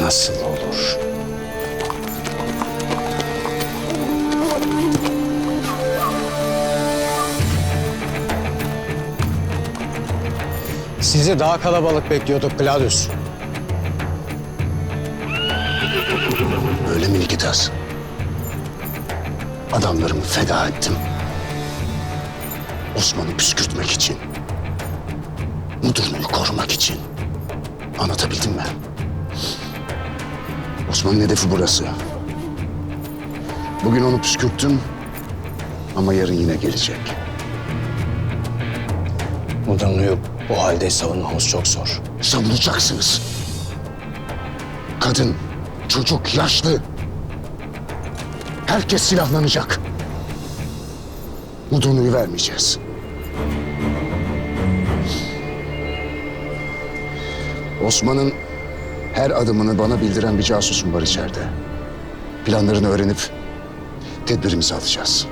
nasıl olur? Sizi daha kalabalık bekliyorduk Claudius. Öyle mi Nikitas? Adamlarımı feda ettim. Osman'ı püskürtmek için. Mudurnu'yu korumak için. Anlatabildim mi? Osman'ın hedefi burası. Bugün onu püskürttüm ama yarın yine gelecek. Mudurnu'yu bu halde savunmamız çok zor. Savunacaksınız. Kadın, çocuk, yaşlı. Herkes silahlanacak. Mudurnu'yu vermeyeceğiz. Osman'ın her adımını bana bildiren bir casusum var içeride. Planlarını öğrenip tedbirimizi alacağız.